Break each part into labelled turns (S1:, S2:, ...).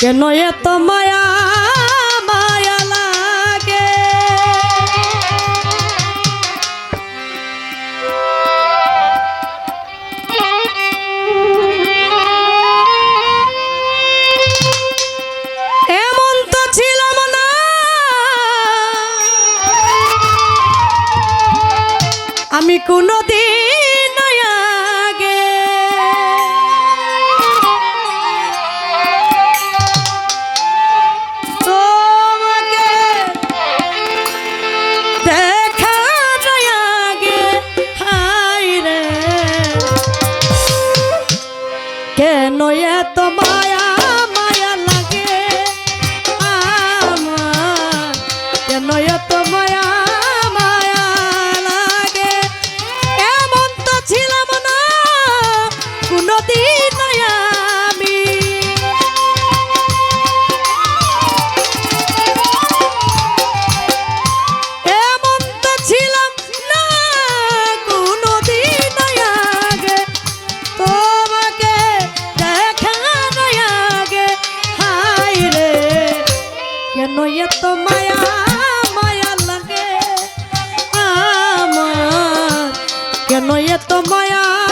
S1: কেন এত মায়া মায়া লাগে? এমন তো ছিলাম না। আমি কোনোদিন কেন এত মায়া কেন এত মায়া?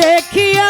S1: দেখিয়া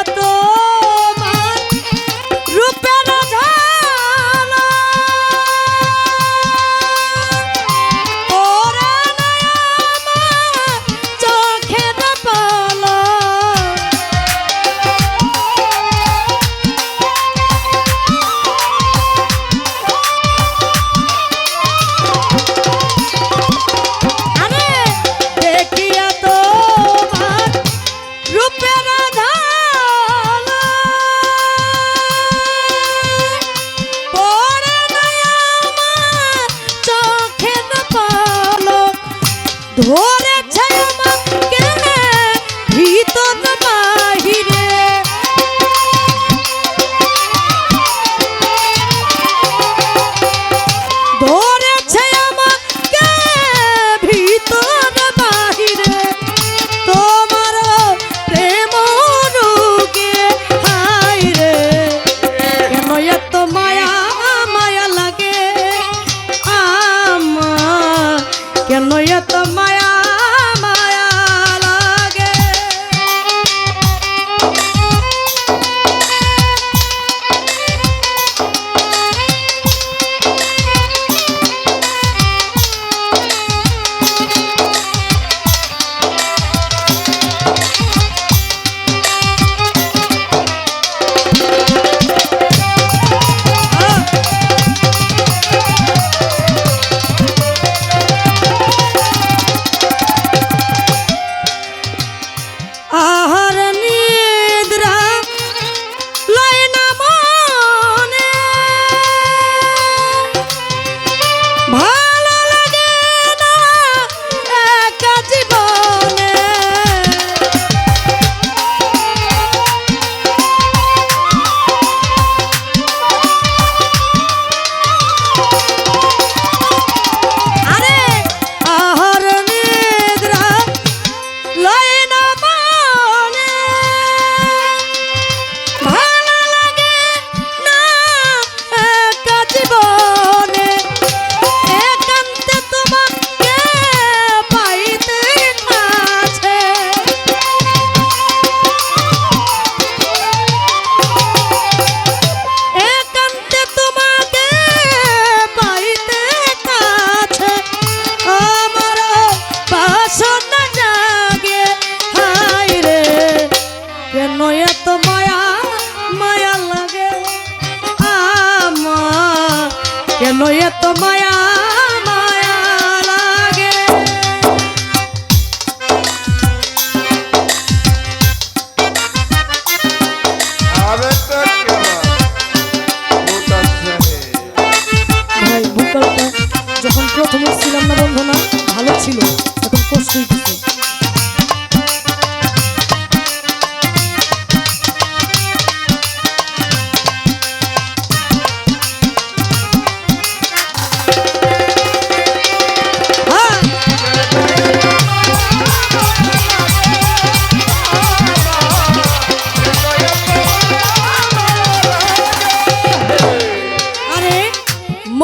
S1: ও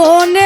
S1: ¡Oh, no!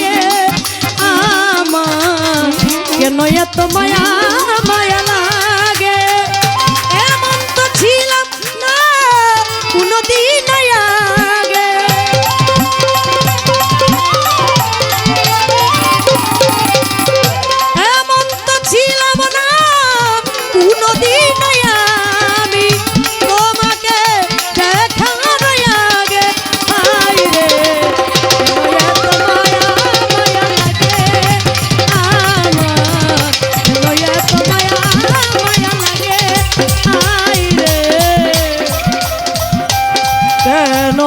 S1: কেন